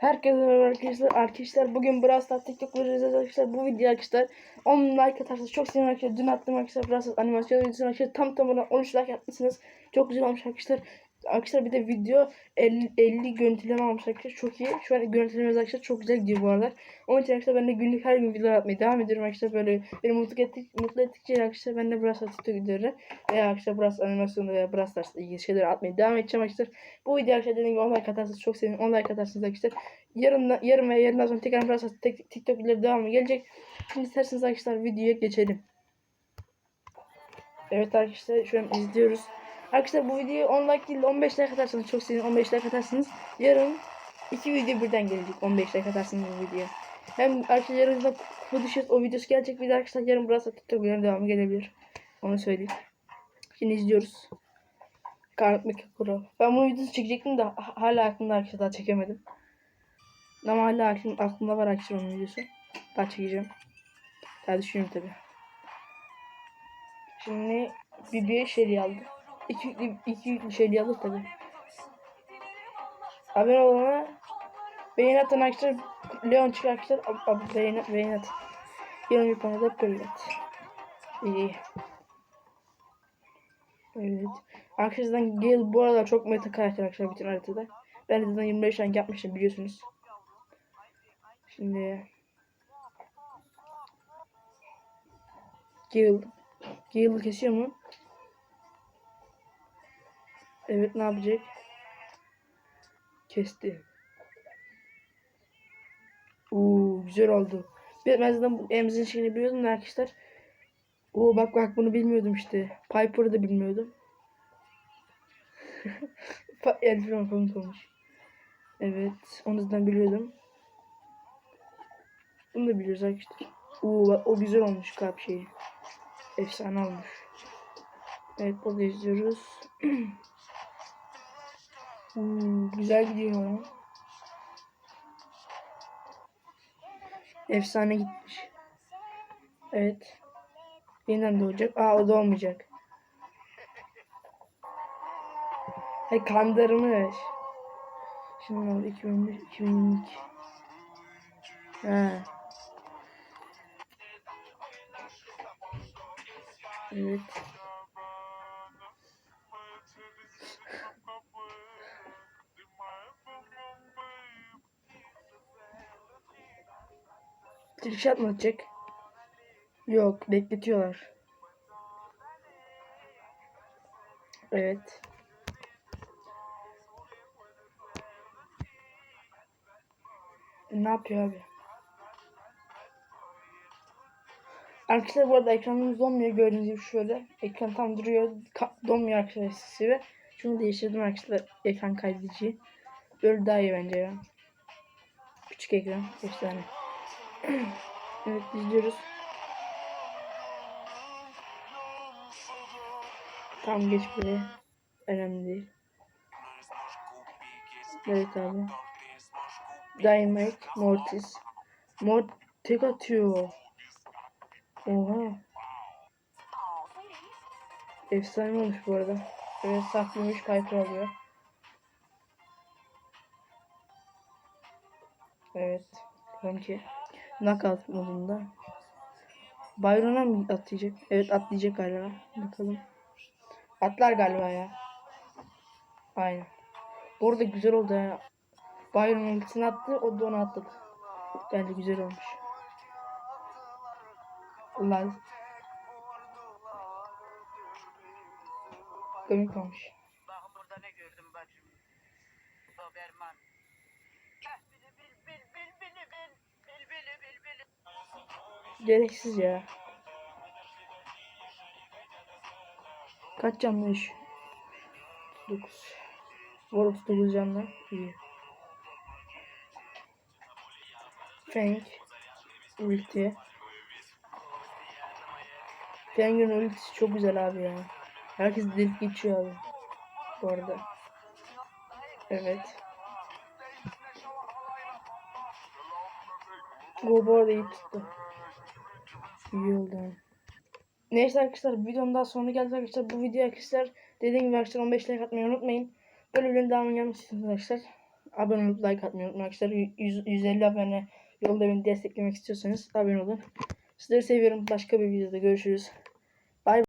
Herkese merhaba arkadaşlar. Arkadaşlar bugün Brawl Stars TikTok vereceğiz arkadaşlar. Bu video arkadaşlar 10 like atarsanız çok sevinirim arkadaşlar. Dün attım arkadaşlar Brawl Stars animasyon videosunu arkadaşlar tam tamına 13 like atmışsınız. Çok güzel olmuş arkadaşlar. Arkadaşlar bir de video 50, 50 görüntüleme almış arkadaşlar. Çok iyi. Şu an görüntülememiz arkadaşlar çok güzel gidiyor bu aralar. Onun için arkadaşlar ben de günlük her gün videolar atmaya devam ediyorum arkadaşlar. Böyle beni mutlu, ettik, mutlu ettikçe arkadaşlar ben de Brawl Stars TikTok videoları veya arkadaşlar Brawl Stars animasyonu veya Brawl Stars ilgili şeyleri atmaya devam edeceğim arkadaşlar. Bu video arkadaşlar dediğim gibi 10 like atarsanız çok sevinirim. 10 like atarsanız arkadaşlar. Yarın, yarın ve yarından sonra tekrar tek- TikTok videoları devamı gelecek. Şimdi isterseniz arkadaşlar videoya geçelim. Evet arkadaşlar şu an izliyoruz. Arkadaşlar bu videoyu 10 like değil de 15 like atarsanız çok sevinirim. 15 like atarsanız yarın iki video birden gelecek. 15 like atarsanız bu videoya. Hem arkadaşlar yarın da kutu düşüyor. O videosu gelecek. Bir arkadaşlar yarın Stars TikTok videoları devamı gelebilir. Onu söyleyeyim. Şimdi izliyoruz. Karnık Pro. Ben bu videosu çekecektim de ha- hala aklımda arkadaşlar daha çekemedim. Ama hala aklım, aklımda var arkadaşlar onun videosu. Daha çekeceğim. Daha düşünüyorum tabi. Şimdi Bibi'ye Shelly aldı. İki yüklü, iki yüklü Shelly alır tabi. Haber olana beğen atan arkadaşlar Leon çıkar arkadaşlar. Ab, ab, beğen, beğen at. Leon bir Pearl at. İyi. Evet. Arkadaşlar Gale bu arada çok meta karakter arkadaşlar bütün haritada. Ben de zaten 25 rank yapmıştım biliyorsunuz. Şimdi Gale Gale'ı kesiyor mu? Evet ne yapacak? Kesti. Oo güzel oldu. Ben zaten bu emzin şeyini biliyordum da arkadaşlar. Oo bak bak bunu bilmiyordum işte. Piper'ı da bilmiyordum. Elfron komik olmuş. Evet onu zaten biliyordum. Bunu da biliyoruz arkadaşlar. Oo bak o güzel olmuş kalp şeyi. Efsane olmuş. Evet burada izliyoruz. Hmm, güzel gidiyor. Efsane gitmiş. Evet. Yeniden doğacak. Aa o doğmayacak. Hey kandırmış. Şimdi oldu 2015 2022. He. Evet. Trickshot mı atacak? Yok, bekletiyorlar. Evet. Ne yapıyor abi? Arkadaşlar bu arada ekranımız donmuyor gördüğünüz gibi şöyle. Ekran tam duruyor. Ka- donmuyor arkadaşlar eskisi gibi. Şunu değiştirdim arkadaşlar ekran kaydediciyi. Böyle daha iyi bence ya. Küçük ekran. Efsane. evet izliyoruz. Tamam geç buraya. Önemli değil. Evet abi. Dynamite, Mortis. Mort tek atıyor. Oha. Efsane olmuş bu arada. Evet saklıymış Piper alıyor. Evet. Sanki knockout modunda. Byron'a mı atlayacak? Evet atlayacak galiba. Bakalım. Atlar galiba ya. Aynen. Bu arada güzel oldu ya. Byron'un ultisini attı. O da onu atladı. Bence güzel olmuş. Allah. Komik olmuş. Gereksiz ya. Kaç canlı 9. Var 39 canlı. İyi. Fang. Ulti. Fang'in ultisi çok güzel abi ya. Herkes delik geçiyor abi. Bu arada. Evet. Bu bu arada iyi tuttu. İyi oldu. Neyse arkadaşlar videonun daha sonuna geldik arkadaşlar. Bu video arkadaşlar dediğim gibi arkadaşlar 15 like atmayı unutmayın. Böyle videonun devamını istiyorsanız arkadaşlar abone olup like atmayı unutmayın arkadaşlar. Y- yüz- 150 abone yolda beni desteklemek istiyorsanız abone olun. Sizleri seviyorum. Başka bir videoda görüşürüz.